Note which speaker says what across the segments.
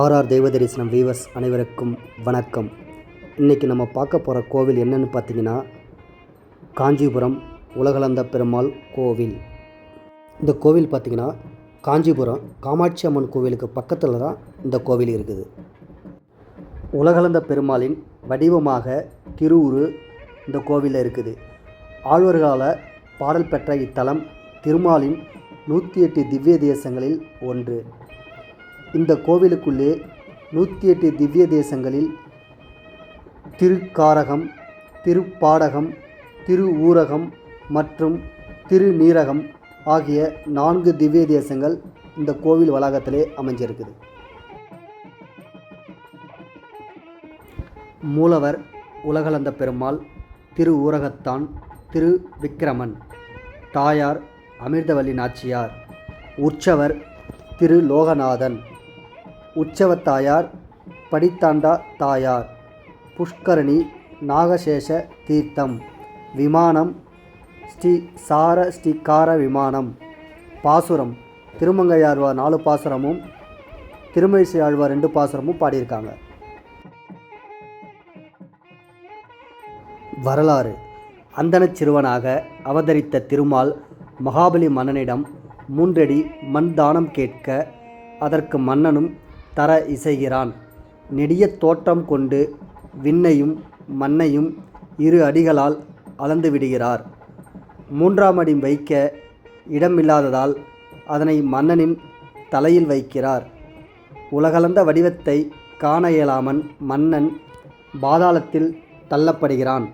Speaker 1: RR தெய்வ தரிசனம் viewers அனைவருக்கும் வணக்கம். இன்றைக்கி நம்ம பார்க்க போகிற கோவில் என்னன்னு பார்த்தீங்கன்னா காஞ்சிபுரம் உலகளந்த பெருமாள் கோவில். இந்த கோவில் பார்த்திங்கன்னா காஞ்சிபுரம் காமாட்சி அம்மன் கோவிலுக்கு பக்கத்தில் தான் இந்த கோவில் இருக்குது. உலகளந்த பெருமாளின் வடிவமாக திருவுரு இந்த கோவிலில் இருக்குது. ஆழ்வர்களால் பாடல் பெற்ற இத்தலம் திருமாலின் நூற்றி எட்டு திவ்ய தேசங்களில் ஒன்று. இந்த கோவிலுக்குள்ளே நூற்றி எட்டு திவ்ய தேசங்களில் திருக்காரகம் திருப்பாடகம் திருவூரகம் மற்றும் திருநீரகம் ஆகிய நான்கு திவ்ய தேசங்கள் இந்த கோவில் வளாகத்திலே அமைஞ்சிருக்குது. மூலவர் உலகளந்த பெருமாள் திரு ஊரகத்தான் திரு விக்கிரமன் தாயார் அமிர்தவல்லி நாச்சியார் உற்சவர் திரு லோகநாதன் உற்சவ தாயார் படித்தாண்டா தாயார் புஷ்கரணி நாகசேஷ தீர்த்தம் விமானம் ஸ்ரீ சார ஸ்ரீகார விமானம் பாசுரம் திருமங்கையாழ்வார் நாலு பாசுரமும் திருமழிசை ஆழ்வார் ரெண்டு பாசுரமும் பாடியிருக்காங்க. வரலாறு. அந்தணச் சிறுவனாக அவதரித்த திருமால் மகாபலி மன்னனிடம் மூன்றடி மண் தானம் கேட்க அதற்கு மன்னனும் தர இசைகிறான். நெடிய தோற்றம் கொண்டு விண்ணையும் மண்ணையும் இரு அடிகளால் அளந்து விடுகிறார். மூன்றாம் அடி வைக்க இடமில்லாததால் அதனை மன்னனின் தலையில் வைக்கிறார். உலகளந்த வடிவத்தை காண இயலாமன் மன்னன் பாதாளத்தில் தள்ளப்படுகிறான்.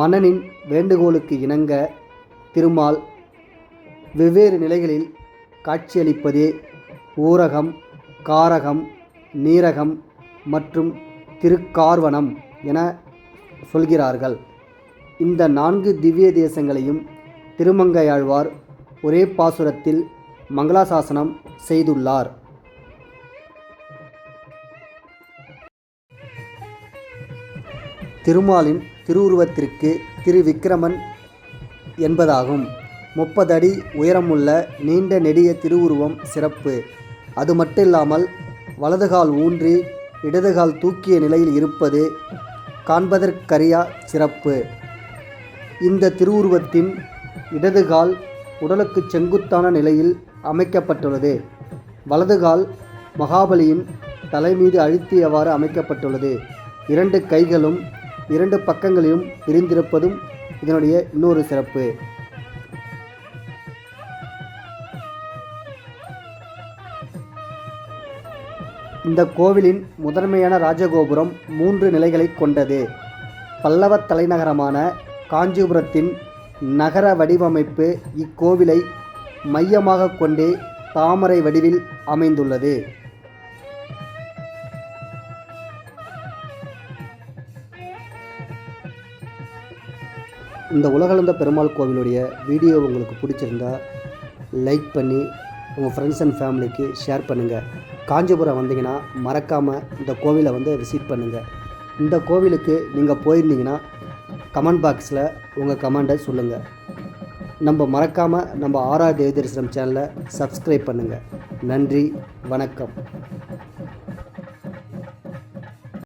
Speaker 1: மன்னனின் வேண்டுகோளுக்கு இணங்க திருமால் வெவ்வேறு நிலைகளில் காட்சியளிப்பதே ஊரகம் காரகம் நீரகம் மற்றும் திருக்கார்வனம் என சொல்கிறார்கள். இந்த நான்கு திவ்ய தேசங்களையும் திருமங்கையாழ்வார் ஒரே பாசுரத்தில் மங்களாசாசனம் செய்துள்ளார். திருமாலின் திருவுருவத்திற்கு திருவிக்கிரமன் என்பதாகும். முப்பது அடி உயரமுள்ள நீண்ட நெடிய திருவுருவம் சிறப்பு. அது மட்டும் மட்டுமில்லாமல் வலதுகால் ஊன்றி இடதுகால் தூக்கிய நிலையில் இருப்பது காண்பதற்கரியா சிறப்பு. இந்த திருவுருவத்தின் இடதுகால் உடலுக்கு செங்குத்தான நிலையில் அமைக்கப்பட்டுள்ளது. வலதுகால் மகாபலியின் தலை மீது அழுத்தியவாறு அமைக்கப்பட்டுள்ளது. இரண்டு கைகளும் இரண்டு பக்கங்களிலும் விரிந்திருப்பதும் இதனுடைய இன்னொரு சிறப்பு. இந்த கோவிலின் முதன்மையான ராஜகோபுரம் மூன்று நிலைகளை கொண்டது. பல்லவ தலைநகரமான காஞ்சிபுரத்தின் நகர வடிவமைப்பு இக்கோவிலை மையமாக கொண்டே தாமரை வடிவில் அமைந்துள்ளது. இந்த உலகளந்த பெருமாள் கோவிலுடைய வீடியோ உங்களுக்கு பிடிச்சிருந்தா லைக் பண்ணி உங்கள் ஃப்ரெண்ட்ஸ் அண்ட் ஃபேமிலிக்கு ஷேர் பண்ணுங்கள் காஞ்சிபுரம் வந்தீங்கன்னா மறக்காமல் இந்த கோவிலை வந்து விசிட் பண்ணுங்கள் இந்த கோவிலுக்கு நீங்கள் போயிருந்தீங்கன்னா கமெண்ட் பாக்ஸில் உங்கள் கமெண்டை சொல்லுங்கள் நம்ம மறக்காமல் நம்ம ஆரா தேவ தரிசனம் சேனலை சப்ஸ்கிரைப் பண்ணுங்கள் நன்றி வணக்கம்.